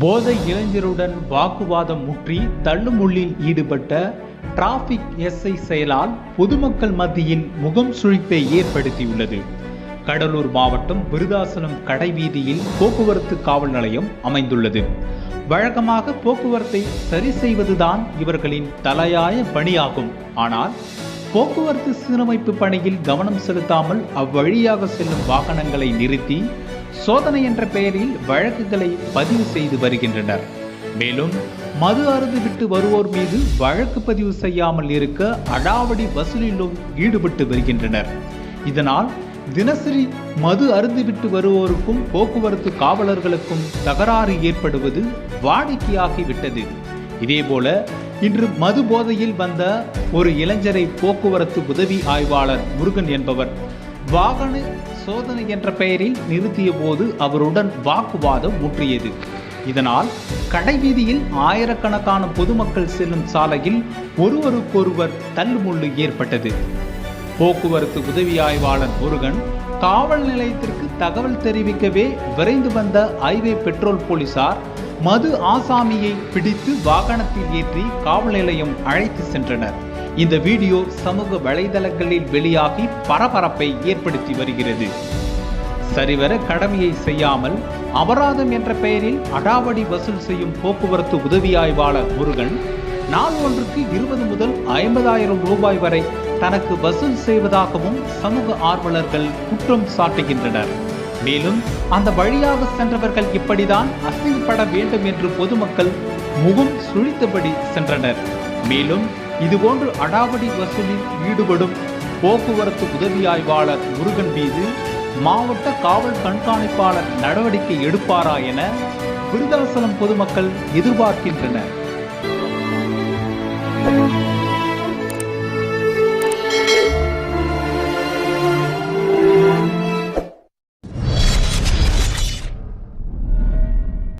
போதை இளைஞருடன் வாக்குவாதம் முற்றி தள்ளுமுள்ளில் ஈடுபட்ட டிராபிக் எஸ்ஐ செயலால் பொதுமக்கள் மத்தியில் முகம் சுழிப்பை ஏற்படுத்தியுள்ளது. கடலூர் மாவட்டம் விருதாசலம் கடைவீதியில் போக்குவரத்து காவல் நிலையம் அமைந்துள்ளது. வழக்கமாக போக்குவரத்தை சரி செய்வதுதான் இவர்களின் தலையாய பணியாகும். ஆனால் போக்குவரத்து சீரமைப்பு பணியில் கவனம் செலுத்தாமல் அவ்வழியாக செல்லும் வாகனங்களை நிறுத்தி சோதனை என்ற பெயரில் வழக்குகளை பதிவு செய்து வருகின்றனர். மேலும் மது அருந்து விட்டு வருவோர் மீது வழக்கு பதிவு செய்யாமல் இருக்க அடாவடி வசூலிலும் ஈடுபட்டு வருகின்றனர். இதனால் தினசரி மது அருந்துவிட்டு வருவோருக்கும் போக்குவரத்து காவலர்களுக்கும் தகராறு ஏற்படுவது வாடிக்கையாகிவிட்டது. இதேபோல இன்று மது போதையில் வந்த ஒரு இளைஞரை போக்குவரத்து உதவி ஆய்வாளர் முருகன் என்பவர் வாகன சோதனை என்ற பெயரில் நிறுத்திய போது அவருடன் வாக்குவாதம் முற்றியது. இதனால் கடைவீதியில் ஆயிரக்கணக்கான பொதுமக்கள் செல்லும் சாலையில் ஒருவருக்கொருவர் தள்ளுமுள்ளு ஏற்பட்டது. போக்குவரத்து உதவி ஆய்வாளர் முருகன் காவல் நிலையத்திற்கு தகவல் தெரிவிக்கவே விரைந்து வந்த ஹைவே பெட்ரோல் போலீசார் மது ஆசாமியை பிடித்து வாகனத்தில் ஏற்றி காவல் நிலையம் அழைத்து சென்றனர். இந்த வீடியோ சமூக வலைதளங்களில் வெளியாகி பரபரப்பை ஏற்படுத்தி வருகிறது. சரிவர கடமையை செய்யாமல் அபராதம் என்ற பெயரில் அடாவடி வசூல் செய்யும் போக்குவரத்து உதவி ஆய்வாளர் முருகன் நாள் ஒன்றுக்கு இருபது முதல் ஐம்பதாயிரம் ரூபாய் வரை தனக்கு வசூல் செய்வதாகவும் சமூக ஆர்வலர்கள் குற்றம் சாட்டுகின்றனர். மேலும் அந்த வழியாக சென்றவர்கள் இப்படிதான் அசிங்கப்பட வேண்டும் என்று பொதுமக்கள் முகம் சுழித்தபடி சென்றனர். மேலும் இதுபோன்று அடாவடி வசூலில் ஈடுபடும் போக்குவரத்து உதவி ஆய்வாளர் முருகன் மீது மாவட்ட காவல் கண்காணிப்பாளர் நடவடிக்கை எடுப்பாரா என விருதாசலம் பொதுமக்கள் எதிர்பார்க்கின்றனர்.